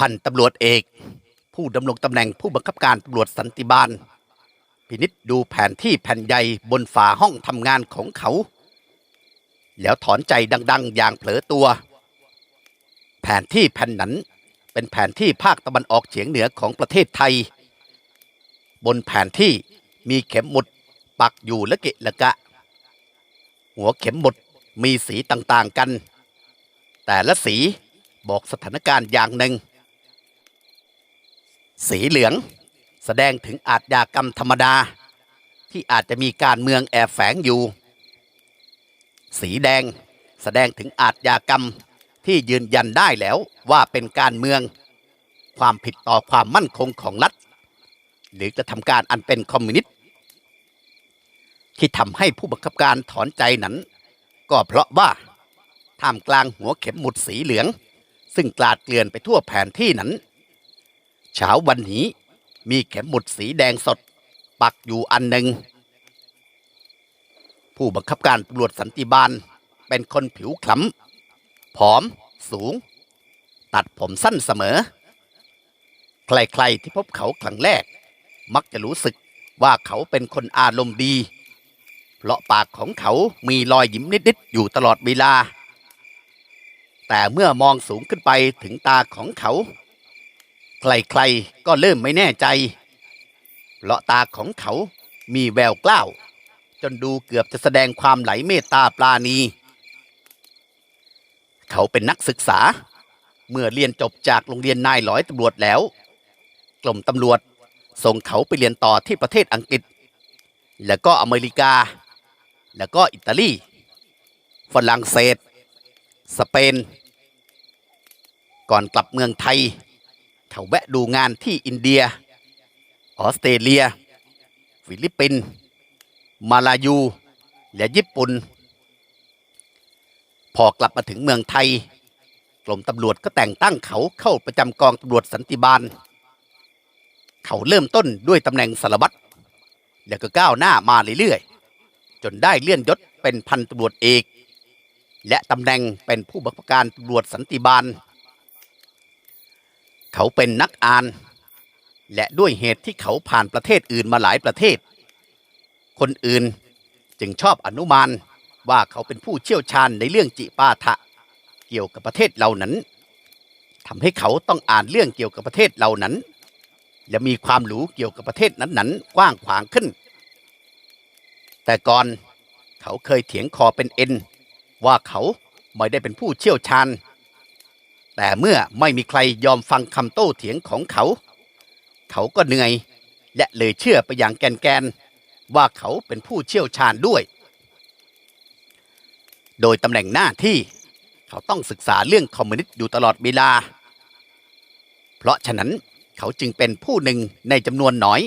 พันตำรวจเอก ผู้ดำรงตำแหน่งผู้บังคับการตำรวจสันติบาลพินิษดูแผนที่แผ่นใหญ่บนฝาห้องทำงานของเขา แล้วถอนใจดัง ๆ อย่างเผลอตัว แผนที่แผ่นนั้นเป็นแผนที่ภาคตะวันออกเฉียงเหนือของประเทศไทย บนแผนที่มีเข็มหมุดปักอยู่ละเกะละกะ หัวเข็มหมุดมีสีต่างๆกัน แต่ละสีบอกสถานการณ์อย่างหนึ่ง สีเหลือง แสดงถึงอาทยากรรมธรรมดา ที่อาจจะมีการเมืองแอบแฝงอยู่ สีแดงแสดงถึงอาทยากรรมที่ยืนยันได้แล้วว่าเป็นการเมือง ความผิดต่อความมั่นคงของรัฐ หรือกระทำการอันเป็นคอมมิวนิสต์ที่ทำให้ผู้บังคับการถอนใจนั้น ก็เพราะว่าท่ามกลางหัวเข็มหมุดสีเหลือง ซึ่งกลาดเกลื่อนไปทั่วแผนที่นั้น เช้าวันนี้ มีเข็มหมุดสีแดงสด ปักอยู่อันหนึ่ง ผู้บังคับการตำรวจสันติบาล เป็นคนผิวคล้ำผอม สูง ตัดผมสั้นเสมอ ใครๆที่พบเขาครั้งแรก มักจะรู้สึกว่าเขาเป็นคนอารมณ์ดี เพราะปากของเขามีรอยยิ้มนิดๆอยู่ตลอดเวลา แต่เมื่อมองสูงขึ้นไปถึงตาของเขา ใครๆก็เริ่มไม่แน่ใจเพราะตาของเขามีแววกล้าว จนดูเกือบจะแสดงความไหลเมตตาปราณี เขาเป็นนักศึกษา เมื่อเรียนจบจากโรงเรียนนายร้อยตำรวจแล้วกรมตำรวจส่งเขาไปเรียนต่อที่ประเทศอังกฤษ แล้วก็อเมริกา แล้วก็อิตาลี ฝรั่งเศส สเปน ก่อนกลับเมืองไทย เขาแวะดูงานที่อินเดีย ออสเตรเลีย ฟิลิปปินส์มาลายู และญี่ปุ่น พอกลับมาถึงเมืองไทย กรมตำรวจก็แต่งตั้งเขาเข้าประจำกองตำรวจสันติบาล เขาเริ่มต้นด้วยตำแหน่งสารวัตร แล้วก็ก้าวหน้ามาเรื่อยๆ จนได้เลื่อนยศเป็นพันตำรวจเอก และตำแหน่งเป็นผู้บังคับการตำรวจสันติบาล เขาเป็นนักอ่าน และด้วยเหตุที่เขาผ่านประเทศอื่นมาหลายประเทศ คนอื่นจึงชอบอนุมานว่าเขาเป็นผู้เชี่ยวชาญในเรื่องจิปาถะเกี่ยวกับประเทศเหล่านั้นทำให้เขาต้องอ่านเรื่องเกี่ยวกับประเทศเหล่านั้น และมีความรู้เกี่ยวกับประเทศนั้นๆ กว้างขวางขึ้น แต่ก่อนเขาเคยเถียงคอเป็นเอ็นว่าเขาไม่ได้เป็นผู้เชี่ยวชาญ แต่เมื่อไม่มีใครยอมฟังคำโต้เถียงของเขา เขาก็เหนื่อย และเลยเชื่อไปอย่างแกนแกนๆว่าเขาเป็นผู้เชี่ยวชาญด้วย โดยตำแหน่งหน้าที่เขาต้องศึกษาเรื่องคอมมิวนิสต์อยู่ตลอดเวลา เพราะฉะนั้นเขาจึงเป็นผู้หนึ่งในจำนวนน้อย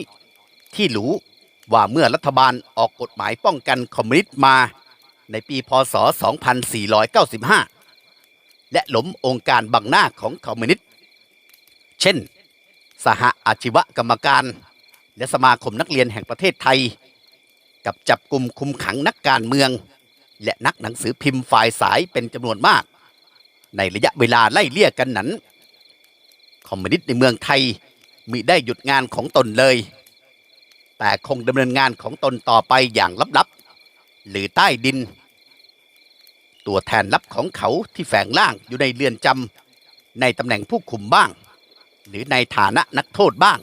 ที่รู้ว่าเมื่อรัฐบาลออกกฎหมายป้องกันคอมมิวนิสต์มา ในปีพศ 2495 และล้มองค์การบังหน้าของคอมมิวนิสต์เช่น สหอาชีวกรรมการ และสมาคมนักเรียนแห่งประเทศไทย กับจับกลุ่มคุมขังนักการเมือง และนักหนังสือพิมพ์ฝ่ายสายเป็นจำนวนมาก ในระยะเวลาไล่เลี่ยกันนั้น คอมมิวนิสต์ในเมืองไทยมิได้หยุดงานของตนเลย แต่คงดำเนินงานของตนต่อไปอย่างลับๆ หรือใต้ดิน ตัวแทนลับของเขาที่แฝงล่างอยู่ในเรือนจำในตำแหน่งผู้คุมบ้าง หรือในฐานะนักโทษบ้าง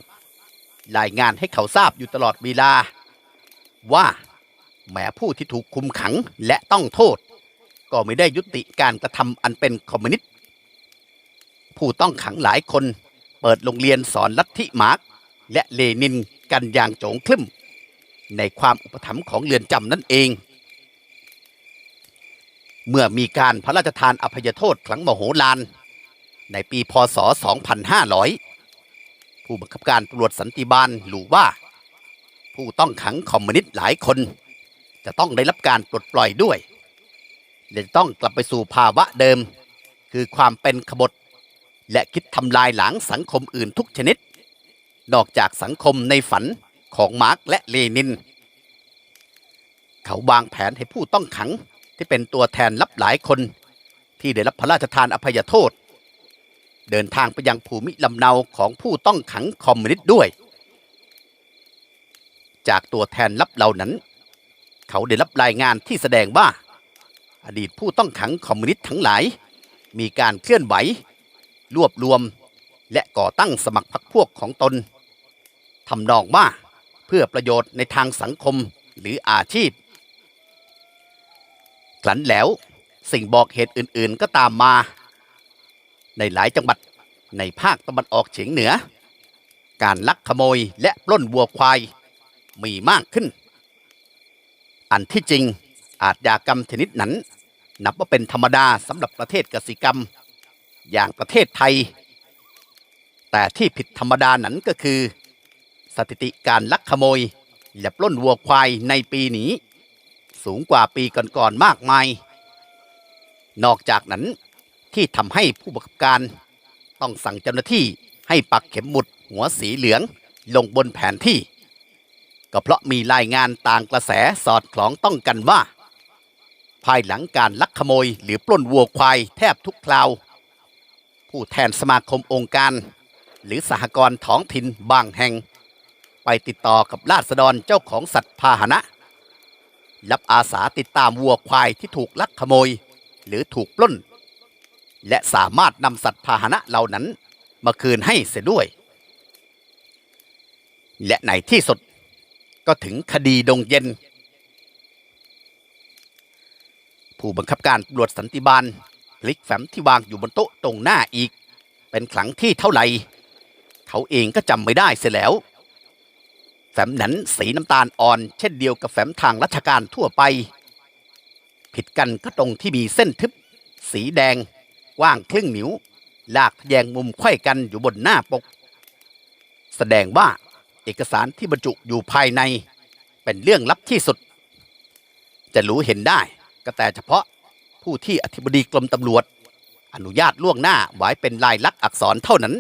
รายงานให้เขาทราบอยู่ตลอดเวลา ว่าแม้ผู้ที่ถูกคุมขังและต้องโทษ ก็ไม่ได้ยุติการกระทำอันเป็นคอมมิวนิสต์ผู้ต้องขังหลายคนเปิดโรงเรียนสอนลัทธิมาร์กและเลนินกันอย่างโจงครึ่ม ในความอุปถัมภ์ของเรือนจำนั่นเอง เมื่อมีการพระราชทานอภัยโทษครั้งมโหฬารในปีพศ 2500 ผู้บังคับการตำรวจสันติบาลรู้ว่า ผู้ต้องขังคอมมิวนิสต์หลายคน จะต้องได้รับการปลดปล่อยด้วยและจะต้องกลับไปสู่ภาวะเดิม คือความเป็นขบฏ และคิดทำลายหลังสังคมอื่นทุกชนิด นอกจากสังคมในฝันของมาร์กและเลนิน เขาวางแผนให้ผู้ต้องขัง ที่เป็นตัวแทนรับหลายคนที่ได้รับพระราชทานอภัยโทษ เดินทางไปยังภูมิลำเนาของผู้ต้องขังคอมมิวนิสต์ด้วย จากตัวแทนลับเหล่านั้น เขาได้รับรายงานที่แสดงว่า อดีตผู้ต้องขังคอมมิวนิสต์ทั้งหลาย มีการเคลื่อนไหว รวบรวม และก่อตั้งสมัครพรรคพวกของตนทำนองว่าเพื่อประโยชน์ในทางสังคมหรืออาชีพ คลันแล้วสิ่งบอกเหตุอื่นๆก็ตามมา ในหลายจังหวัดในภาคตะวันออกเฉียงเหนือ การลักขโมยและปล้นวัวควายมีมากขึ้น อันที่จริงอาจยากรรมชนิดนั้น นับว่าเป็นธรรมดาสำหรับประเทศกสิกรรม อย่างประเทศไทย แต่ที่ผิดธรรมดานั้นก็คือ สถิติการลักขโมยและปล้นวัวควายในปีนี้ สูงกว่าปีก่อนๆมากมาย นอกจากนั้นที่ทำให้ผู้บังคับการต้องสั่งเจ้าหน้าที่ให้ปักเข็มหมุดหัวสีเหลืองลงบนแผนที่ ก็เพราะมีรายงานต่างกระแสสอดคล้องต้องกันว่า ภายหลังการลักขโมยหรือปล้นวัวควายแทบทุกคราว ผู้แทนสมาคมองค์การ หรือสหกรณ์ท้องถิ่นบางแห่ง ไปติดต่อกับราษฎรเจ้าของสัตว์พาหนะ รับอาสาติดตามวัวควายที่ถูกลักขโมย หรือถูกปล้น และสามารถนำสัตว์พาหนะเหล่านั้นมาคืนให้เสียด้วย และในที่สุดก็ถึงคดีดงเย็น ผู้บังคับการตำรวจสันติบาลพลิกแฟ้มที่วางอยู่บนโต๊ะตรงหน้าอีก เป็นครั้งที่เท่าไหร่ เขาเองก็จำไม่ได้เสียแล้ว แฟ้มนั้นสีน้ำตาลอ่อน เช่นเดียวกับแฟ้มทางราชการทั่วไป ผิดกันก็ตรงที่มีเส้นทึบ สีแดงกว้างครึ่งนิ้ว ลากแยงมุมไขว้กันอยู่บนหน้าปก แสดงว่าเอกสารที่บรรจุอยู่ภายใน เป็นเรื่องลับที่สุด จะรู้เห็นได้ก็แต่เฉพาะผู้ที่อธิบดีกรมตำรวจ อนุญาตล่วงหน้าไว้เป็นลายลักษณ์อักษรเท่านั้น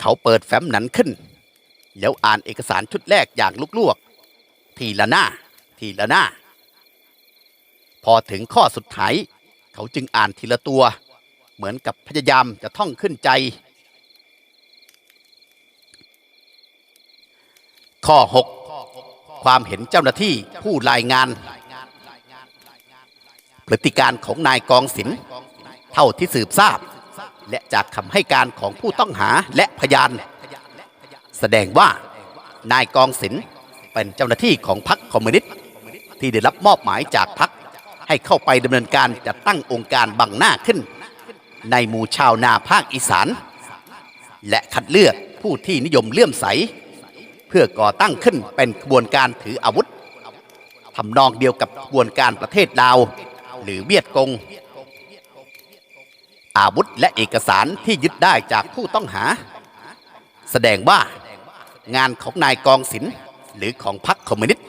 เขาเปิดแฟ้มนั้นขึ้น แล้วอ่านเอกสารชุดแรกอย่างลุกๆ ทีละหน้า ทีละหน้า พอถึงข้อสุดท้าย เขาจึงอ่านทีละตัว เหมือนกับพยายามจะท่องขึ้นใจ ข้อ 6 ความเห็นเจ้าหน้าที่ผู้รายงาน พฤติการของนายกองศิลป์เท่าที่สืบทราบ และจากคำให้การของผู้ต้องหาและพยาน แสดงว่านายกองศิลป์เป็นเจ้าหน้าที่ของพรรคคอมมิวนิสต์ที่ได้รับมอบหมายจากพรรคให้เข้าไปดำเนินการจัดตั้งองค์การบังหน้าขึ้น ในหมู่ชาวนาภาคอีสาน และคัดเลือกผู้ที่นิยมเลื่อมใส เพื่อก่อตั้งขึ้นเป็นขบวนการถืออาวุธทำนองเดียวกับขบวนการประเทศลาว หรือเวียดกง อาวุธและเอกสารที่ยึดได้จากผู้ต้องหา แสดงว่า งานของนายกองศิลป์หรือของพรรคคอมมิวนิสต์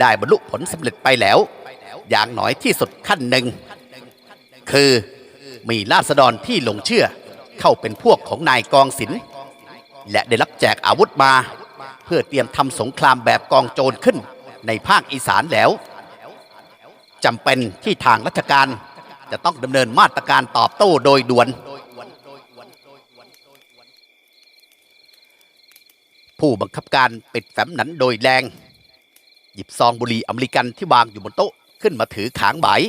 ได้บรรลุผลสำเร็จไปแล้ว อย่างน้อยที่สุดขั้นหนึ่ง คือมีราษฎรที่หลงเชื่อเข้าเป็นพวกของนายกองศิลป์และได้รับแจกอาวุธมา เพื่อเตรียมทำสงครามแบบกองโจรขึ้นในภาคอีสานแล้วจำเป็นที่ทางราชการจะต้องดำเนินมาตรการตอบโต้โดยด่วน ผู้บังคับการปิดแฟ้มนั้นโดยแรง หยิบซองบุหรี่อเมริกันที่วางอยู่บนโต๊ะขึ้นมาถือขางบ่าย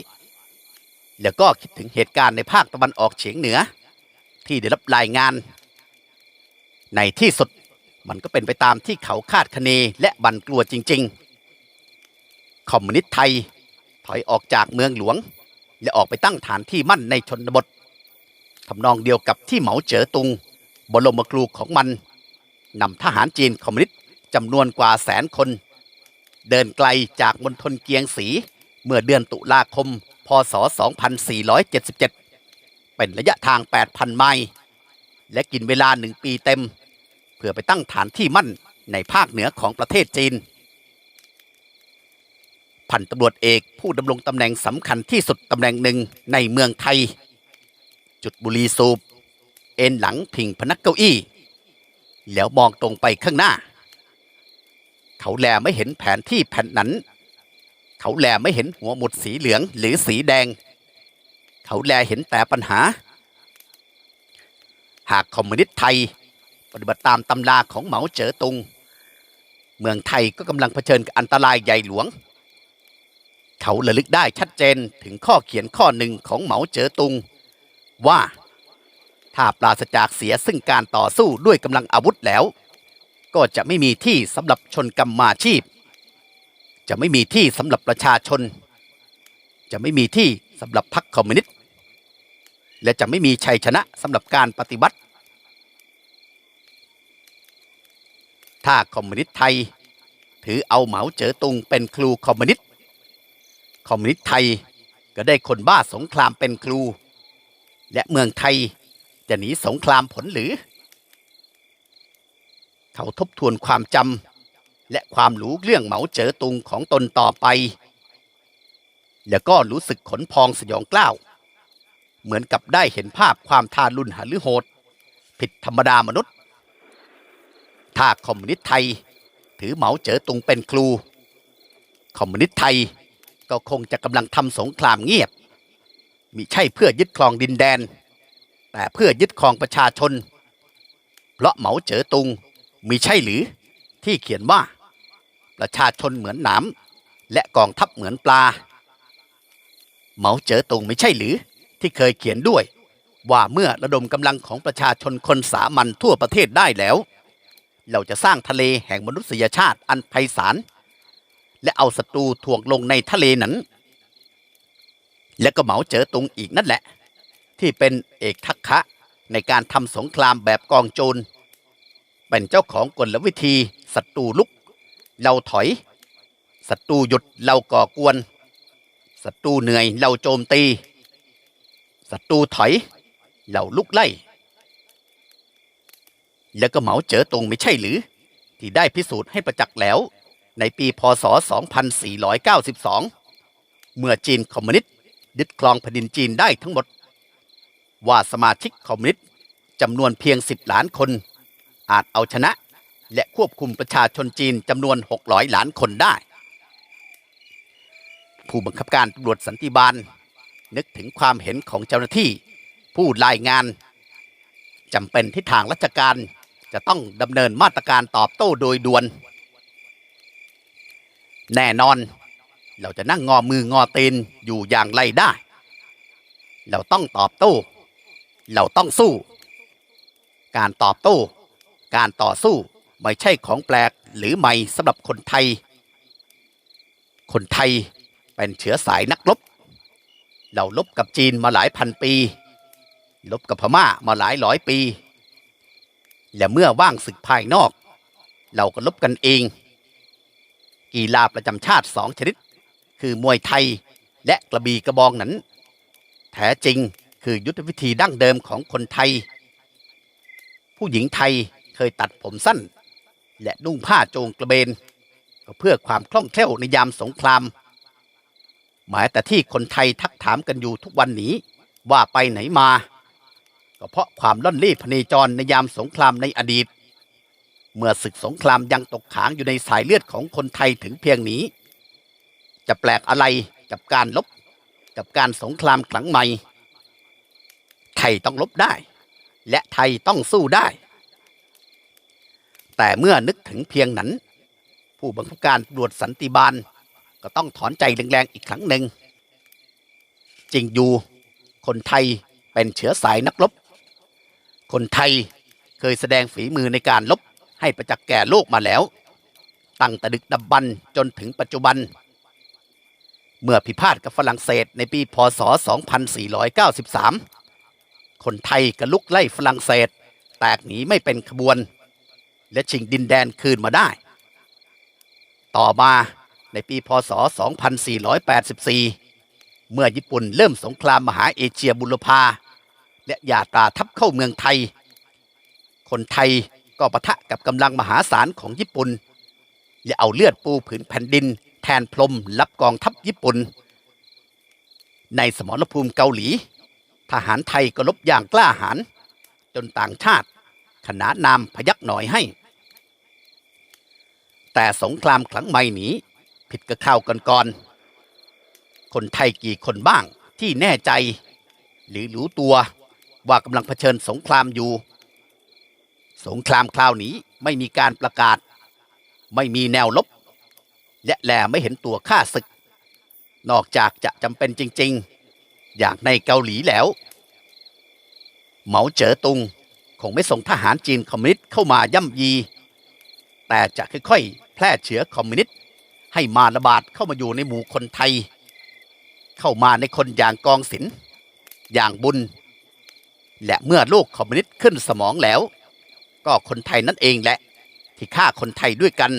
แล้วก็คิดถึงเหตุการณ์ในภาคตะวันออกเฉียงเหนือ ที่ได้รับรายงาน ในที่สุดมันก็เป็นไปตามที่เขาคาดคะเนและบันกลัวจริง ๆ คอมมิวนิสต์ไทยถอยออกจากเมืองหลวง และออกไปตั้งฐานที่มั่นในชนบททำนองเดียวกับที่เหมาเจ๋อตุง บรมครูของมัน นำทหารจีนคอมมิวนิสต์จำนวนกว่าแสนคน เดินไกลจากมณฑลเกียงสี เมื่อเดือนตุลาคม พศ 2477 เป็นระยะทาง 8,000 ไมล์และกินเวลาหนึ่งปีเต็ม เพื่อไปตั้งฐานที่มั่นในภาคเหนือของประเทศจีน พันตำรวจเอกผู้ดำรงตำแหน่งสำคัญที่สุดตำแหน่งหนึ่งในเมืองไทย จุดบุรีสูบ เอ็นหลังพิงพนักเก้าอี้ แล้วมองตรงไปข้างหน้า เขาแลไม่เห็นแผนที่แผ่นนั้น เขาแลไม่เห็นหัวหมุดสีเหลืองหรือสีแดง เขาแลเห็นแต่ปัญหา หากคอมมิวนิสต์ไทย ปฏิบัติตามตำราของเหมาเจ๋อตุง เมืองไทยก็กำลังเผชิญกับอันตรายใหญ่หลวง เขาระลึกได้ชัดเจนถึงข้อเขียนข้อหนึ่งของเหมาเจ๋อตุงว่า ถ้าปราศจากเสียซึ่งการต่อสู้ด้วยกำลังอาวุธแล้ว ก็จะไม่มีที่สำหรับชนกรรมาชีพ จะไม่มีที่สำหรับประชาชน จะไม่มีที่สำหรับพรรคคอมมิวนิสต์และจะไม่มีชัยชนะสำหรับการปฏิบัติ ถ้าคอมมิวนิสต์ไทย ถือเอาเหมาเจ๋อตุงเป็นครูคอมมิวนิสต์คอมมิวนิสต์ไทยก็ได้คนบ้าสงครามเป็นครู และเมืองไทย จะหนีสงครามผลหรือ เขาทบทวนความจำและความรู้เรื่องเหมาเจ๋อตุงของตนต่อไป แล้วก็รู้สึกขนพองสยองกล้าว เหมือนกับได้เห็นภาพความทารุณหฤโหด ผิดธรรมดามนุษย์ ถ้าคอมมิวนิสต์ไทย ถือเหมาเจ๋อตุงเป็นครู คอมมิวนิสต์ไทยก็คงจะกำลังทำสงครามเงียบมิใช่เพื่อยึดครองดินแดน แต่เพื่อยึดครองประชาชน เพราะเหมาเจ๋อตุงมีใช่หรือที่เขียนว่า ประชาชนเหมือนหนามและกองทัพเหมือนปลา เหมาเจ๋อตุงไม่ใช่หรือที่เคยเขียนด้วย ว่าเมื่อระดมกำลังของประชาชนคนสามัญทั่วประเทศได้แล้ว เราจะสร้างทะเลแห่งมนุษยชาติอันไพศาลและเอาศัตรูถ่วงลงในทะเลนั้น และก็เหมาเจ๋อตุงอีกนั่นแหละ ที่เป็นเอกทักษะในการทำสงครามแบบกองโจร เป็นเจ้าของกลวิธีศัตรูลุก เราถอยศัตรูหยุดเราก่อกวนศัตรูเหนื่อยเราโจมตีศัตรูถอย เราลุกไล่ แล้วก็เหมาเจ๋อตรงไม่ใช่หรือ ที่ได้พิสูจน์ให้ประจักษ์แล้ว ในปีพศ 2492 เมื่อจีนคอมมิวนิสต์ยึดครองแผ่นดินจีนได้ทั้งหมด ว่าสมาชิกคอมมิวนิสต์จำนวนเพียง 10 ล้านคน อาจเอาชนะและควบคุมประชาชนจีนจำนวน 600 ล้านคนได้ ผู้บังคับการตำรวจสันติบาลนึกถึงความเห็นของเจ้าหน้าที่ ผู้รายงานจำเป็นที่ทางราชการจะต้องดำเนินมาตรการตอบโต้โดยด่วน แน่นอน เราจะนั่งงอมืองอตีนอยู่อย่างไรได้ เราต้องตอบโต้ เราต้องสู้ การตอบโต้ การต่อสู้ไม่ใช่ของแปลกหรือใหม่สำหรับคนไทย คนไทยเป็นเชื้อสายนักรบ เราลบกับจีนมาหลายพันปี ลบกับพม่ามาหลายร้อยปี และเมื่อว่างศึกภายนอก เราก็ลบกันเอง กีฬาประจำชาติสองชนิด คือมวยไทยและกระบี่กระบองนั้น แท้จริง คือยุทธวิธีดั้งเดิมของคนไทย ผู้หญิงไทยเคยตัดผมสั้น และนุ่งผ้าโจงกระเบน ก็เพื่อความคล่องแคล่วในยามสงคราม หมายแต่ที่คนไทยทักถามกันอยู่ทุกวันนี้ว่าไปไหนมา ก็เพราะความล่อนลี่พเนจรในยามสงครามในอดีต เมื่อศึกสงครามยังตกขางอยู่ในสายเลือดของคนไทยถึงเพียงนี้ จะแปลกอะไรกับการลบกับการสงครามครั้งใหม่ ไทยต้องลบได้ และไทยต้องสู้ได้ แต่เมื่อนึกถึงเพียงนั้น ผู้บังคับการตำรวจสันติบาลก็ต้องถอนใจแรงๆอีกครั้งหนึ่งจริงอยู่คนไทยเป็นเชื้อสายนักรบคนไทยเคยแสดงฝีมือในการลบให้ประจักษ์แก่โลกมาแล้ว ตั้งแต่ดึกดำบรรพ์จนถึงปัจจุบัน เมื่อพิพาทกับฝรั่งเศสในปีพศ 2493 คนไทยกระลุกไล่ฝรั่งเศส แตกหนีไม่เป็นขบวน และชิงดินแดนคืนมาได้ ต่อมาในปีพศ 2484 เมื่อญี่ปุ่นเริ่มสงครามมหาเอเชียบุรพาและยาตราทับเข้าเมืองไทย คนไทยก็ปะทะกับกำลังมหาศาลของญี่ปุ่นและเอาเลือดปูผืนแผ่นดิน แทนพรมรับกองทัพญี่ปุ่น ในสมรภูมิเกาหลี ทหารไทยก็ลบอย่างกล้าหาญจนต่างชาติขนานนามพยักหน่อยให้ แต่สงครามครั้งใหม่นี้ ผิดกับข่าวก่อนๆคนไทยกี่คนบ้างที่แน่ใจ หรือรู้ตัวว่ากำลังเผชิญสงครามอยู่ สงครามคราวนี้ไม่มีการประกาศ ไม่มีแนวลบ และแลไม่เห็นตัวข้าศึก นอกจากจะจำเป็นจริง ๆ อย่างในเกาหลีแล้ว เหมาเจ๋อตุงคงไม่ส่งทหารจีนคอมมิวนิสต์เข้ามาย่ำยี แต่จะค่อยๆ แพร่เชื้อคอมมิวนิสต์ให้มาระบาดเข้ามาอยู่ในหมู่คนไทย เข้ามาในคนอย่างกองศิลป์อย่างบุญ และเมื่อโลกคอมมิวนิสต์ขึ้นสมองแล้ว ก็คนไทยนั่นเองแหละ ที่ฆ่าคนไทยด้วยกัน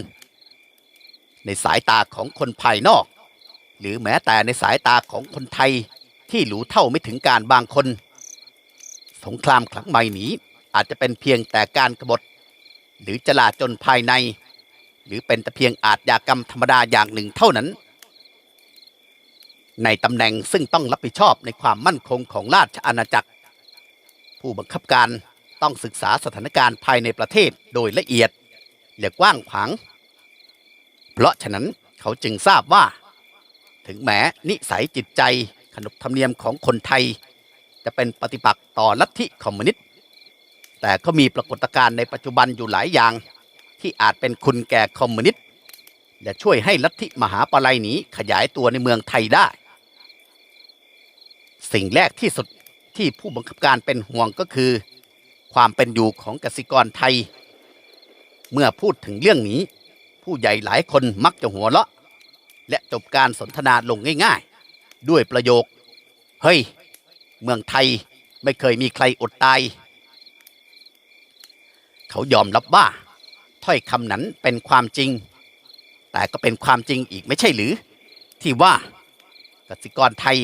ในสายตาของคนภายนอก หรือแม้แต่ในสายตาของคนไทย ที่รู้เท่าไม่ถึงการบางคน สงครามครั้งใหม่นี้อาจจะเป็นเพียงแต่การกบฏ หรือจลาจนภายใน หรือเป็นแต่เพียงอาชญากรรมธรรมดาอย่างหนึ่งเท่านั้น ในตำแหน่งซึ่งต้องรับผิดชอบในความมั่นคงของราชอาณาจักร ผู้บังคับการต้องศึกษาสถานการณ์ภายในประเทศโดยละเอียดและกว้างขวาง เพราะฉะนั้นเขาจึงทราบว่า ถึงแม้นิสัยจิตใจ นบธรรมเนียมของคนไทย จะเป็นปฏิปักษ์ต่อลัทธิคอมมิวนิสต์แต่ก็มีปรากฏการณ์ในปัจจุบันอยู่หลายอย่าง ที่อาจเป็นคุณแก่คอมมิวนิสต์และช่วยให้ลัทธิมหาปลัยนี้ขยายตัวในเมืองไทยได้ สิ่งแรกที่สุดที่ผู้บังคับการเป็นห่วงก็คือ ความเป็นอยู่ของกสิกรไทย เมื่อพูดถึงเรื่องนี้ ผู้ใหญ่หลายคนมักจะหัวเราะ และจบการสนทนาลงง่าย ด้วยประโยค เฮ้ย เมืองไทยไม่เคยมีใครอดตาย เขายอมรับว่า ถ้อยคำนั้นเป็นความจริง แต่ก็เป็นความจริงอีกไม่ใช่หรือ ที่ว่ากสิกรไทย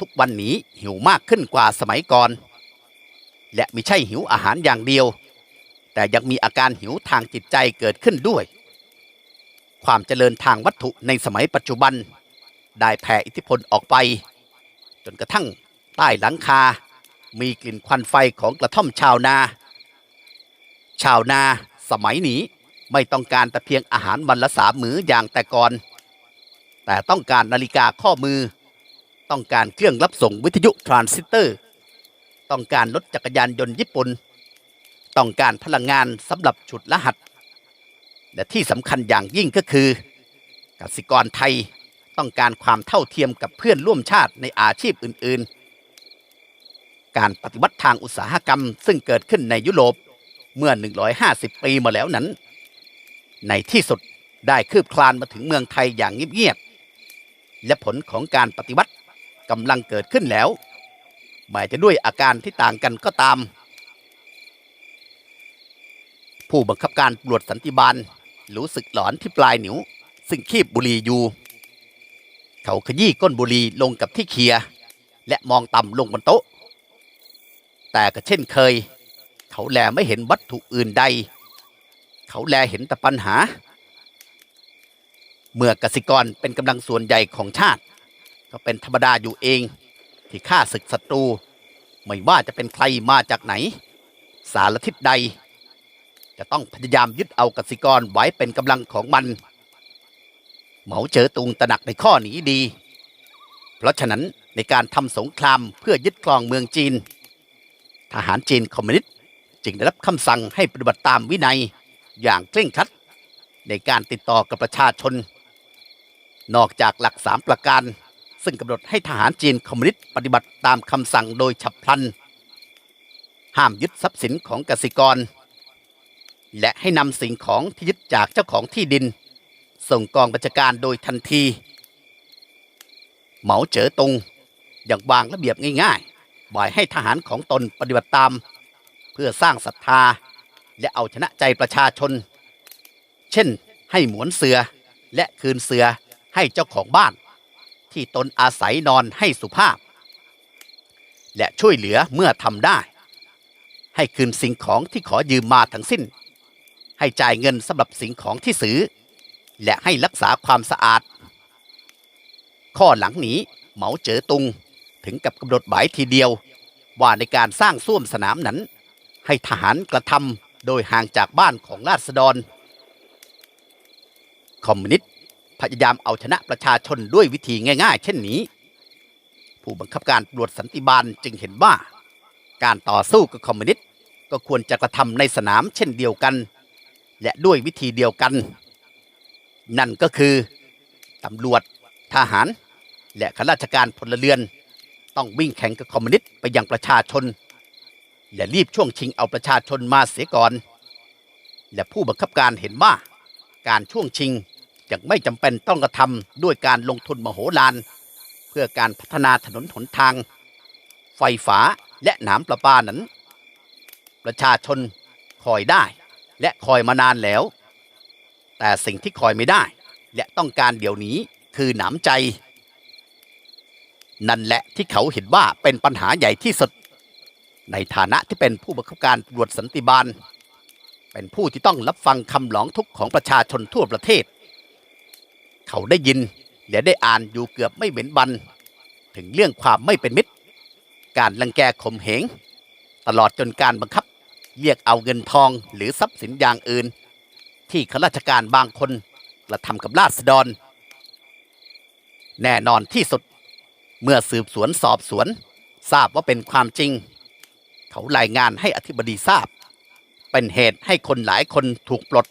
ทุกวันนี้หิวมากขึ้นกว่าสมัยก่อน และไม่ใช่หิวอาหารอย่างเดียว แต่ยังมีอาการหิวทางจิตใจเกิดขึ้นด้วย ความเจริญทางวัตถุในสมัยปัจจุบัน ได้แผ่อิทธิพลออกไป จนกระทั่งใต้หลังคา มีกลิ่นควันไฟของกระท่อมชาวนา ชาวนาสมัยนี้ไม่ต้องการแต่เพียงอาหารวันละสามมื้ออย่างแต่ก่อน แต่ต้องการนาฬิกาข้อมือ ต้องการเครื่องรับส่งวิทยุทรานซิสเตอร์ ต้องการรถจักรยานยนต์ญี่ปุ่น ต้องการพลังงานสำหรับฉุดรหัส และที่สำคัญอย่างยิ่งก็คือกสิกรไทย ต้องการความเท่าเทียมกับเพื่อนร่วมชาติในอาชีพอื่น ๆ การปฏิวัติทางอุตสาหกรรมซึ่งเกิดขึ้นในยุโรปเมื่อ 150 ปีมาแล้วนั้น ในที่สุดได้คืบคลานมาถึงเมืองไทยอย่างเงียบๆและผลของการปฏิวัติกำลังเกิดขึ้นแล้วแม้จะด้วยอาการที่ต่างกันก็ตาม ผู้บังคับการตรวจสันติบาลรู้สึกหลอนที่ปลายนิ้ว ซึ่งคีบบุหรี่อยู่ เขาขยี้ก้นบุหรี่ลงกับที่เคียร์และมองต่ำลงบนโต๊ะ แต่ก็เช่นเคย เขาแลไม่เห็นวัตถุอื่นใด เขาแลเห็นแต่ปัญหา เมื่อกสิกรเป็นกำลังส่วนใหญ่ของชาติ ก็เป็นธรรมดาอยู่เอง ที่ฆ่าศึกศัตรู ไม่ว่าจะเป็นใครมาจากไหน สารทิศใด จะต้องพยายามยึดเอากสิกรไว้เป็นกำลังของมัน เหมาเจอตุงตระหนักในข้อนี้ดี เพราะฉะนั้นในการทำสงครามเพื่อยึดครองเมืองจีน ทหารจีนคอมมิวนิสต์จึงได้รับคำสั่งให้ปฏิบัติตามวินัยอย่างเคร่งครัด ในการติดต่อกับประชาชน นอกจากหลักสามประการ ซึ่งกำหนดให้ทหารจีนคอมมิวนิสต์ปฏิบัติตามคำสั่งโดยฉับพลัน ห้ามยึดทรัพย์สินของกสิกร และให้นำสิ่งของที่ยึดจากเจ้าของที่ดิน ส่งกองบัญชาการโดยทันที เหมาเจ๋อตงอย่างวางระเบียบง่ายๆ บ่อยให้ทหารของตนปฏิบัติตาม เพื่อสร้างศรัทธา และเอาชนะใจประชาชน เช่น ให้หมวนเสือและคืนเสือให้เจ้าของบ้าน ที่ตนอาศัยนอนให้สุภาพ และช่วยเหลือเมื่อทำได้ ให้คืนสิ่งของที่ขอยืมมาทั้งสิ้น ให้จ่ายเงินสำหรับสิ่งของที่ซื้อ และให้รักษาความสะอาด ข้อหลังนี้เหมาเจ๋อตุงถึงกับกำหนดหมายทีเดียว ว่าในการสร้างส้วมสนามนั้น ให้ทหารกระทำโดยห่างจากบ้านของราษฎร คอมมิวนิสต์พยายามเอาชนะประชาชนด้วยวิธีง่าย ๆ เช่นนี้ ผู้บังคับการตำรวจสันติบาลจึงเห็นว่า การต่อสู้กับคอมมิวนิสต์ก็ควรจะกระทำในสนามเช่นเดียวกัน และด้วยวิธีเดียวกัน นั่นก็คือตำรวจทหาร และข้าราชการพลเรือน ต้องวิ่งแข่งกับคอมมิวนิสต์ไปยังประชาชน และรีบช่วงชิงเอาประชาชนมาเสียก่อน และผู้บังคับการเห็นว่าการช่วงชิงยังไม่จำเป็นต้องกระทำด้วยการลงทุนมโหฬารเพื่อการพัฒนาถนนหนทาง ไฟฟ้าและน้ำประปานั้น ประชาชนคอยได้และคอยมานานแล้ว แต่สิ่งที่คอยไม่ได้ และต้องการเดี๋ยวนี้คือหนามใจ นั่นแหละที่เขาเห็นว่าเป็นปัญหาใหญ่ที่สุด ในฐานะที่เป็นผู้บังคับการตำรวจสันติบาล เป็นผู้ที่ต้องรับฟังคำร้องทุกข์ของประชาชนทั่วประเทศ เขาได้ยินและได้อ่านอยู่เกือบไม่เว้นวัน ถึงเรื่องความไม่เป็นมิตร การลังแกข่มเหง ตลอดจนการบังคับเรียกเอาเงินทองหรือทรัพย์สินอย่างอื่น ที่ข้าราชการบางคนกระทำกับราษฎร แน่นอนที่สุดเมื่อสืบสวนสอบสวน ทราบว่าเป็นความจริง เขารายงานให้อธิบดีทราบ เป็นเหตุให้คนหลายคนถูกปลด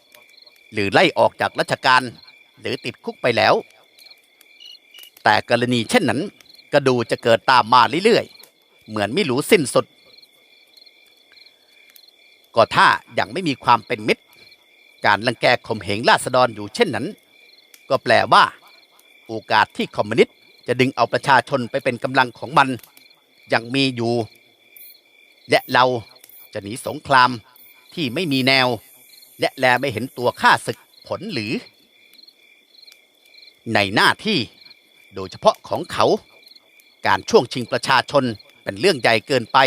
หรือไล่ออกจากราชการ หรือติดคุกไปแล้ว แต่กรณีเช่นนั้นก็ดูจะเกิดตามมาเรื่อยๆ เหมือนไม่รู้สิ้นสุด ก็ถ้ายังไม่มีความเป็นมิตร การลังแกข่มเหงราษฎรอยู่เช่นนั้น ก็แปลว่า โอกาสที่คอมมิวนิสต์จะดึงเอาประชาชนไปเป็นกำลังของมัน ยังมีอยู่ และเราจะหนีสงครามที่ไม่มีแนว และแลไม่เห็นตัวค่าศึกผลหรือ ในหน้าที่โดยเฉพาะของเขา การช่วงชิงประชาชนเป็นเรื่องใหญ่เกินไป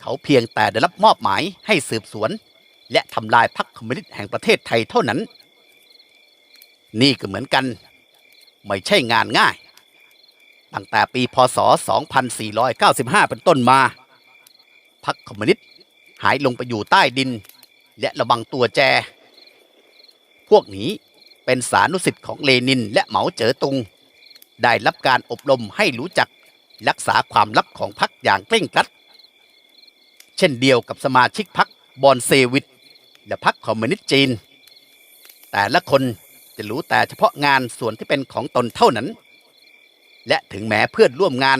เขาเพียงแต่ได้รับมอบหมายให้สืบสวน และทำลายพรรคคอมมิวนิสต์แห่งประเทศไทยเท่านั้น นี่ก็เหมือนกัน ไม่ใช่งานง่าย ตั้งแต่ปีพศ 2495 เป็นต้นมา พรรคคอมมิวนิสต์หายลงไปอยู่ใต้ดิน และระวังตัวแจ พวกนี้เป็นสานุสิทธิ์ของเลนินและเหมาเจ๋อตุง ได้รับการอบรมให้รู้จักรักษาความลับของพรรคอย่างเคร่งครัด เช่นเดียวกับสมาชิกพรรคบอนเซวิต และพรรคคอมมิวนิสต์จีน แต่ละคนจะรู้แต่เฉพาะงานส่วนที่เป็นของตนเท่านั้น และถึงแม้เพื่อนร่วมงาน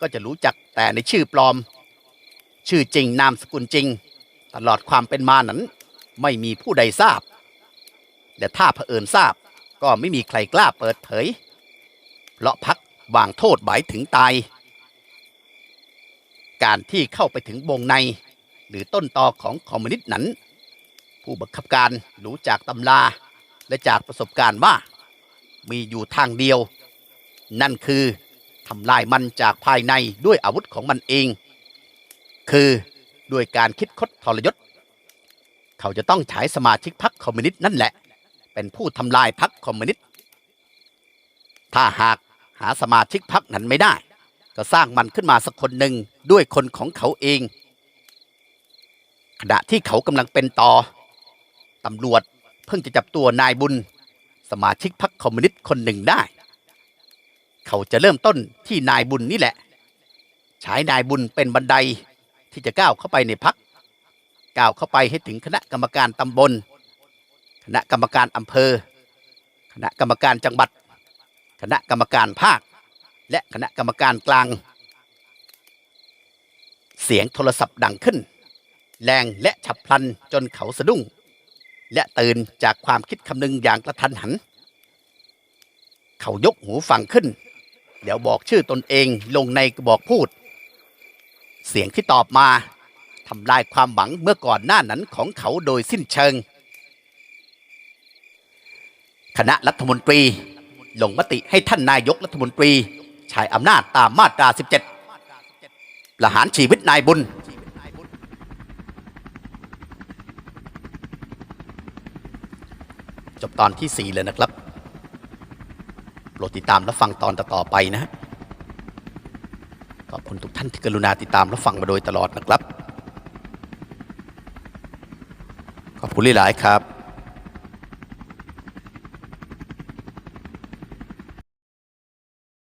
ก็จะรู้จักแต่ในชื่อปลอม ชื่อจริงนามสกุลจริง ตลอดความเป็นมานั้น ไม่มีผู้ใดทราบ และถ้าเผอิญทราบก็ไม่มีใครกล้าเปิดเผย เพราะพักวางโทษหมายถึงตาย การที่เข้าไปถึงวงใน หรือต้นตอของคอมมิวนิสต์นั้น ผู้บังคับการรู้จากตำราและจากประสบการณ์ว่า มีอยู่ทางเดียว นั่นคือทำลายมันจากภายในด้วยอาวุธของมันเอง คือด้วยการคิดคดทรยศ เขาจะต้องฉายสมาชิกพรรคคอมมิวนิสต์นั่นแหละ เป็นผู้ทำลายพรรคคอมมิวนิสต์ถ้าหากหาสมาชิกพรรคนั้นไม่ได้ ก็สร้างมันขึ้นมาสักคนหนึ่งด้วยคนของเขาเอง ขณะที่เขากำลังเป็นต่อ ตำรวจเพิ่งจะจับตัวนายบุญ สมาชิกพรรคคอมมิวนิสต์คนหนึ่งได้ เขาจะเริ่มต้นที่นายบุญนี่แหละ ใช้นายบุญเป็นบันไดที่จะก้าวเข้าไปในพักก้าวเข้าไปให้ถึงคณะกรรมการตำบล คณะกรรมการอำเภอ คณะกรรมการจังหวัด คณะกรรมการภาค และคณะกรรมการกลาง เสียงโทรศัพท์ดังขึ้น แรงและฉับพลันจนเขาสะดุ้ง และตื่นจากความคิดคำนึงอย่างกระทันหัน เขายกหูฟังขึ้น เดี๋ยวบอกชื่อตนเองลงในกระบอกพูด เสียงที่ตอบมาทำลายความหวังเมื่อก่อนหน้านั้นของเขาโดยสิ้นเชิง คณะรัฐมนตรีลงมติให้ท่านนายกรัฐมนตรีใช้อำนาจตามมาตรา 17 ประหารชีวิตนายบุญ จบตอนที่ 4 เลยนะครับโปรดติดตามและฟังตอนต่อๆไปนะขอบคุณทุกท่านที่กรุณาติดตามและฟังมาโดยตลอดนะครับ ขอบคุณหลายๆครับ